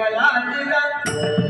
ganhar a vida.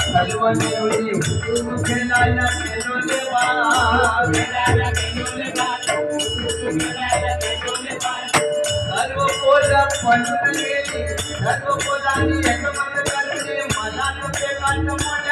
Servant तुझी मुखला लखनो लेवा मेरा लखनो लेवा मेरा लखनो लेवा सर्व कोला पंडली सर्व कोलानी एक मन करने मनान पे काट मन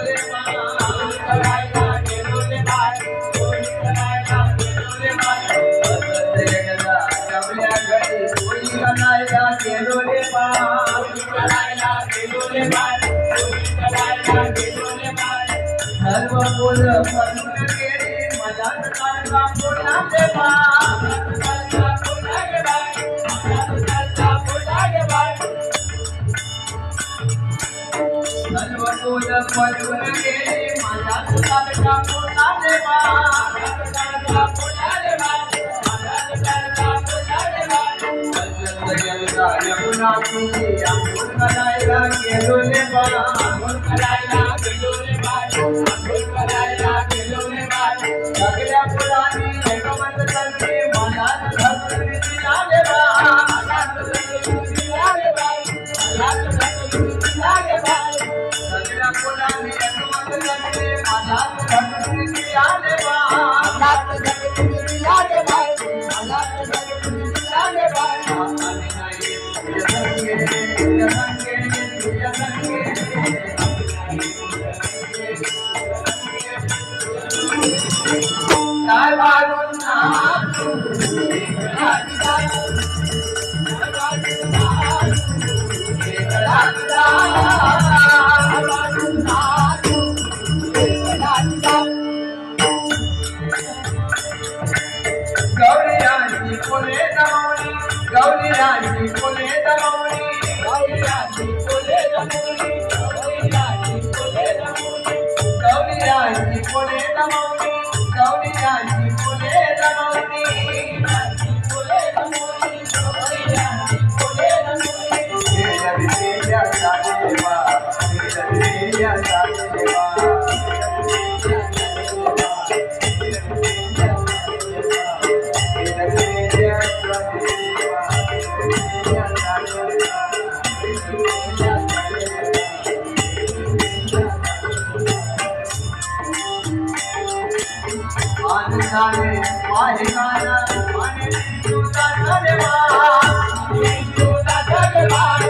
बोल पन्न के मदन कल्ला बोला के बा कल्ला बोला के बा कल्ला बोला के बा नलव बोल पन्न के मदन कल्ला बोला के बा कल्ला बोला के बा मदन कल्ला बोला के बा यमुना की यमुना लाएगा के लोले बा यमुना लाएगा Gauri Gauri विजया साधुवा विजया साधुवा माने माने माने माने तू ता धन्यवाद तू ता धन्यवाद